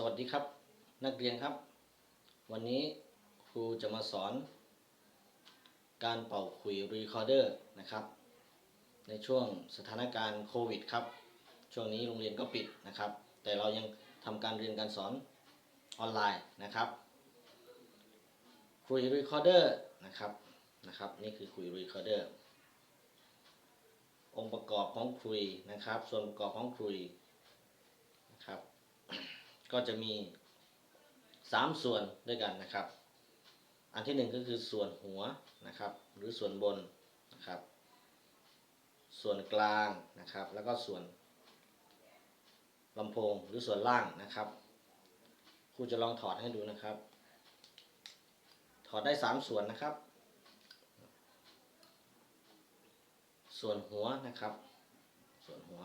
สวัสดีครับนักเรียนครับ วันนี้ครูจะมาสอน การเป่าขุยรีคอร์เดอร์นะครับ ในช่วงสถานการณ์โควิดครับ ช่วงนี้โรงเรียนก็ปิดนะครับ แต่เรายังทำการเรียนการสอนออนไลน์นะครับคุยรีคอร์เดอร์นะครับนะครับนี่คือคุยรีคอร์เดอร์องค์ประกอบของคุยนะครับ ส่วนประกอบของคุย ก็จะมี 3 ส่วนด้วยกันนะครับ อันที่หนึ่งก็คือส่วนหัวนะครับ หรือส่วนบนนะครับ ส่วนกลางนะครับ แล้วก็ส่วนลำโพงหรือส่วนล่างนะครับครูจะลองถอดให้ดูนะครับ ถอดได้ 3 ส่วนนะครับ ส่วนหัวนะครับ ส่วนหัว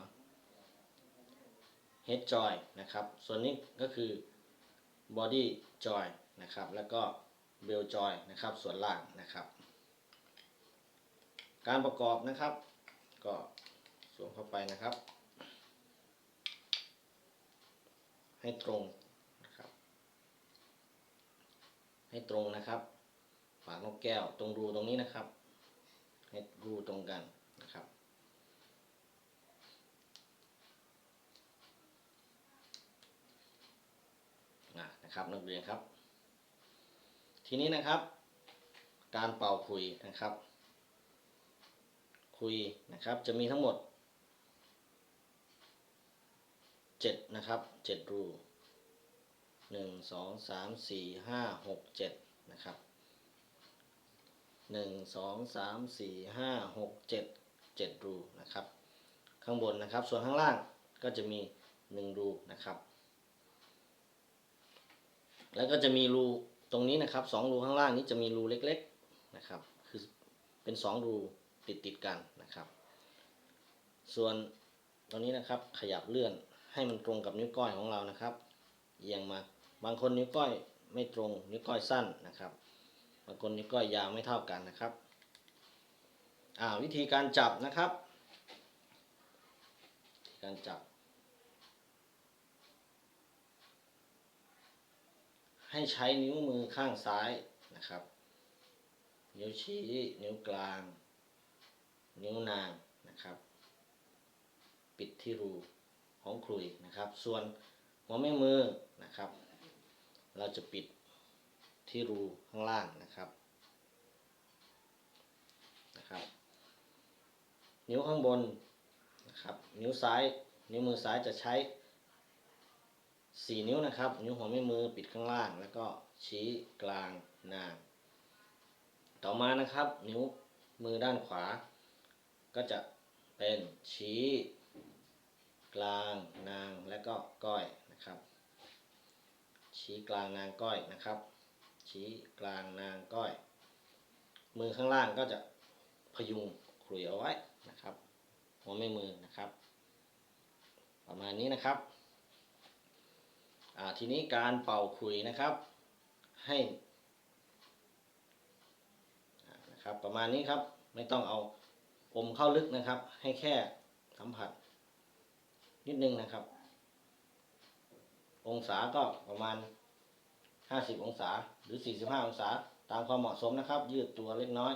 head joy นะครับ ส่วนนี้ก็คือ body joy นะครับ แล้วก็ bell joy นะครับ ส่วนล่างนะครับ การประกอบนะครับ ก็สวมเข้าไปนะครับ ให้ตรงนะครับ ให้ตรงนะครับ ปากนกแก้วตรงรูตรงนี้นะครับ ให้รูตรงกัน นะครับนะครับนักเรียนครับ ทีนี้นะครับ การเป่าคุยนะครับ คุยนะครับจะมีทั้งหมด7นะครับ7รู1 2 3 4 5 6 7นะครับ1 2 3 4 5 6 7 7รูนะครับ ข้างบนนะครับ ส่วนข้างล่างก็จะมี1รูนะครับ แล้วก็จะมีรูตรงนี้นะครับสองรูข้างล่างนี้จะมีรูเล็กๆนะครับ คือเป็นสองรูติดติดๆกันนะครับ ส่วนตรงนี้นะครับขยับเลื่อนให้มันตรงกับนิ้วก้อยของเรานะครับ เอียงมาบางคนนิ้วก้อยไม่ตรงนิ้วก้อยสั้นนะครับ บางคนนิ้วก้อยยาวไม่เท่ากันนะครับอ่าวิธีการจับนะครับ การจับ ให้ใช้นิ้วมือข้างซ้ายนะครับ นิ้วชี้ นิ้วกลาง นิ้วนางนะครับ ปิดที่รูของคลุยนะครับ ส่วนหัวแม่มือนะครับ เราจะปิดที่รูข้างล่างนะครับนะครับ นิ้วข้างบนนะครับ นิ้วซ้าย นิ้วมือซ้ายจะใช้ สี่นิ้วนะครับ นิ้วหัวแม่มือปิดข้างล่าง แล้วก็ชี้กลางนาง ต่อมานะครับ นิ้วมือด้านขวา ก็จะเป็นชี้ กลางนางและก็ก้อยนะครับ ชี้กลางนางก้อยนะครับ ชี้กลางนางก้อย มือข้างล่างก็จะพยุงขลุยเอาไว้นะครับหัวแม่มือนะครับ ประมาณนี้นะครับ ทีนี้การเป่าขลุยนะครับ ให้นะครับประมาณนี้ครับไม่ต้องเอาอมเข้าลึกนะครับ ให้แค่สัมผัส นิดนึงนะครับ องศาก็ประมาณ 50 องศาหรือ 45 องศา ตามความเหมาะสมนะครับ ยืดตัวเล็กน้อย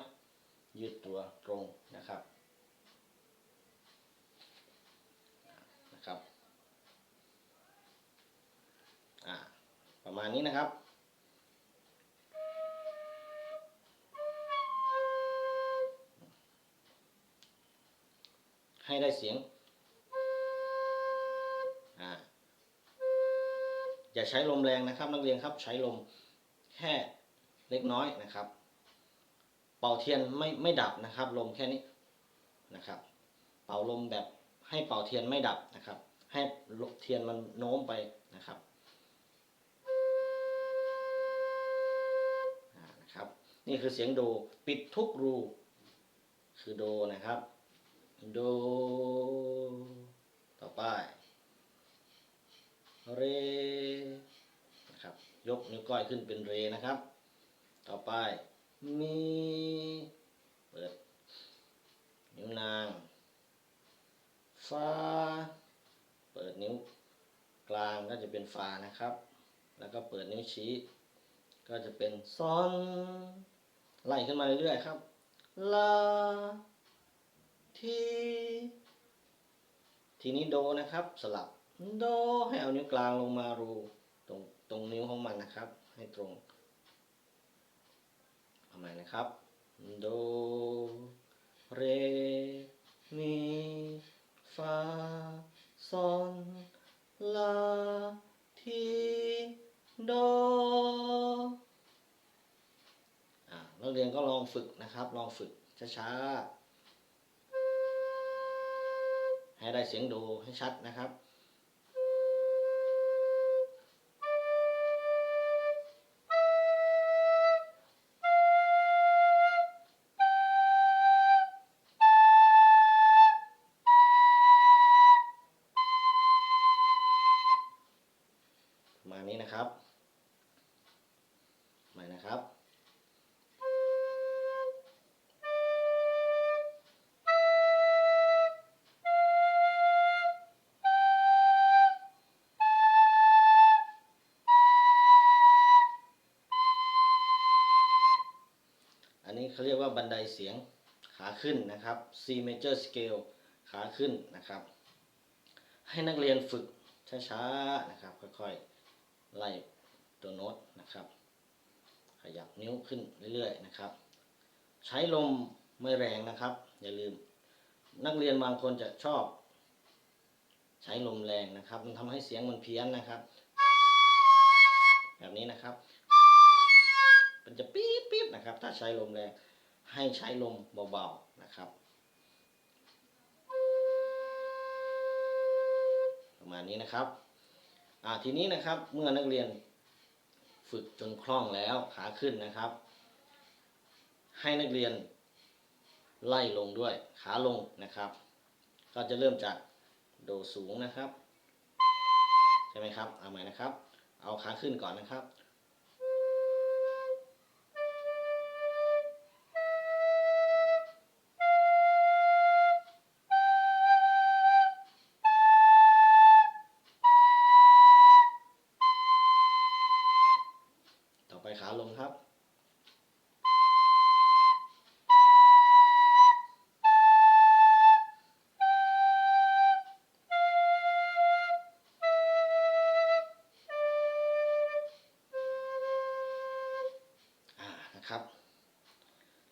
ยืดตัวตรงนะครับ อ่า ประมาณนี้นะครับ ให้ได้เสียงอ่าอย่าใช้ลมแรงนะครับ นักเรียนครับใช้ลมแค่เล็กน้อยนะครับ เป่าเทียนไม่ไม่ดับนะครับ ลมแค่นี้นะครับ เป่าลมแบบให้เป่าเทียนไม่ดับนะครับ ให้เทียนมันโน้มไปนะครับ นี่คือเสียงโดปิดทุกรู คือโดนะครับ โด ต่อไป เรนะครับ ยกนิ้วก้อยขึ้นเป็นเรนะครับ ต่อไป มี เปิด นิ้วนางฟาเปิดนิ้วกลางก็จะเป็นฟานะครับ แล้วก็เปิดนิ้วชี้ ก็จะเป็นซอน ไล่ขึ้นมาเรื่อยๆครับ ลา ทีทีนี้โดนะครับ สลับ โด ให้เอานิ้วกลางลงมารูตรงตรงนิ้วของมันนะครับ ให้ตรงเอาใหม่นะครับ โด เร มี ฟา ซอน ลา ที โด นักเรียนก็ลองฝึกนะครับ ลองฝึกช้าๆ ให้ได้เสียงโดให้ชัดนะครับ ประมาณนี้นะครับใหม่นะครับ เขาเรียกว่าบันไดเสียงขาขึ้นนะครับ C major scale ขาขึ้นนะครับ ให้นักเรียนฝึกช้าๆนะครับ ค่อยๆไล่ตัวโน้ตนะครับ ขยับนิ้วขึ้นเรื่อยๆนะครับ ใช้ลมไม่แรงนะครับ อย่าลืม นักเรียนบางคนจะชอบ ใช้ลมแรงนะครับ มันทำให้เสียงมันเพี้ยนนะครับ แบบนี้นะครับ มันจะปี๊ดปี๊ดนะครับ ถ้าใช้ลมแรง ให้ใช้ลมเบาๆนะครับ ประมาณนี้นะครับทีนี้นะครับเมื่อนักเรียนฝึกจนคล่องแล้วขาขึ้นนะครับ ให้นักเรียนไล่ลงด้วยขาลงนะครับ ก็จะเริ่มจากโดสูงนะครับ ใช่ไหมครับเอาใหม่นะครับ เอาขาขึ้นก่อนนะครับ นะครับ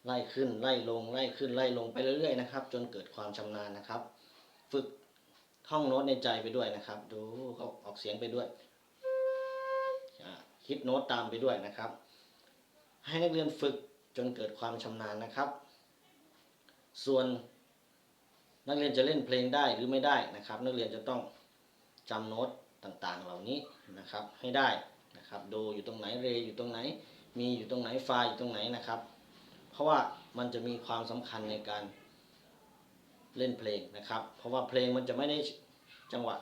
ไล่ขึ้นไล่ลงไล่ขึ้นไล่ลงไปเรื่อยๆนะครับ จนเกิดความชำนาญนะครับ ฝึกท่องโน้ตในใจไปด้วยนะครับ ดูเขาออกเสียงไปด้วยคิดโน้ตตามไปด้วยนะครับ ให้นักเรียนฝึกจนเกิดความชำนาญนะครับ ส่วนนักเรียนจะเล่นเพลงได้หรือไม่ได้นะครับ นักเรียนจะต้องจำโน้ตต่างๆ เหล่านี้นะครับให้ได้นะครับ โดอยู่ตรงไหน เรอยู่ตรงไหน มีอยู่ตรงไหนไฟาอยู่ตรงไหนนะครับ เพราะว่ามันจะมีความสำคัญในการเล่นเพลงนะครับ เพราะว่าเพลงมันจะไม่ได้จังหวะ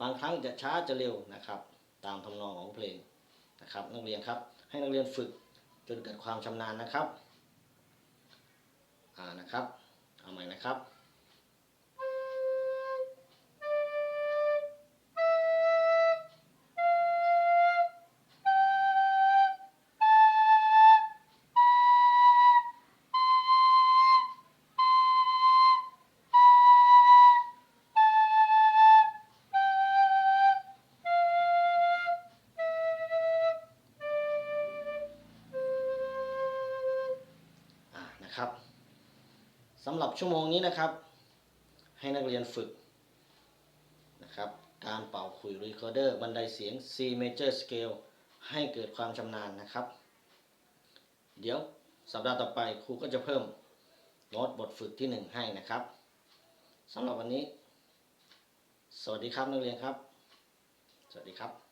บางครั้งจะช้าจะเร็วนะครับ ตามทำนองของเพลงนะครับนักเรียนครับ ให้นักเรียนฝึกจนเกิดความชำนาญนะครับอ่านะครับ เอาใหม่นะครับ นะครับสำหรับชั่วโมงนี้นะครับ ให้นักเรียนฝึกนะครับการเป่าคุยรีคอร์เดอร์บันไดเสียง C major scale ให้เกิดความชำนาญนะครับ เดี๋ยวสัปดาห์ต่อไปครูก็จะเพิ่มโน้ตบทฝึกที่ 1 ให้นะครับสำหรับวันนี้ สวัสดีครับนักเรียนครับ สวัสดีครับ